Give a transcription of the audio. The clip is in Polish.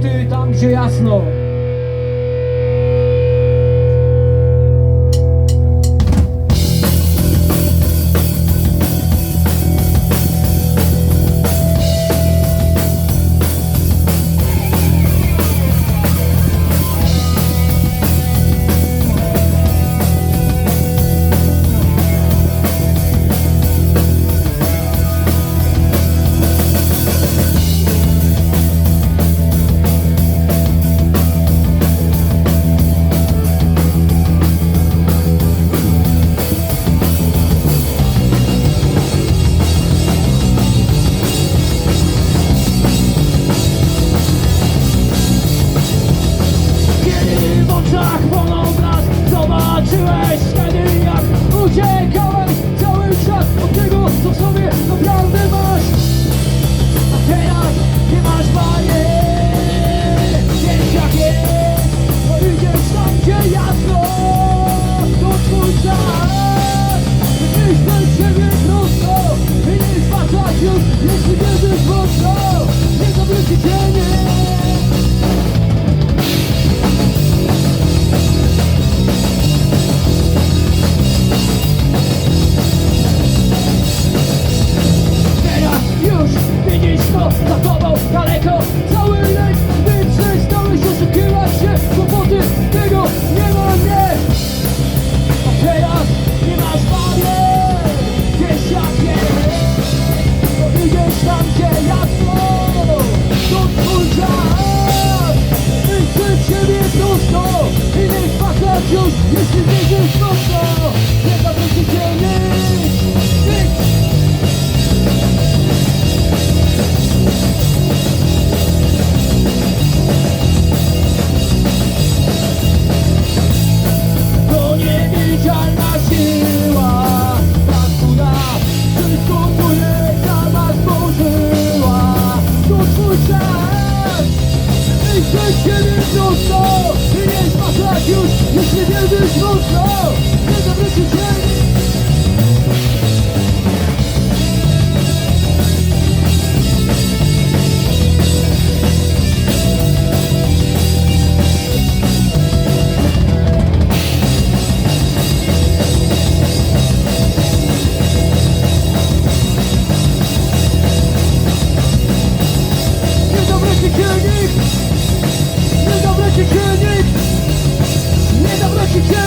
płyty tam, gdzie jasno. oczach płoną blask Zobaczyłeś. talk. Jeszcze kiedy wrócą I nie patrz już, jeśli wierzysz mocno денег, недоброчек денег.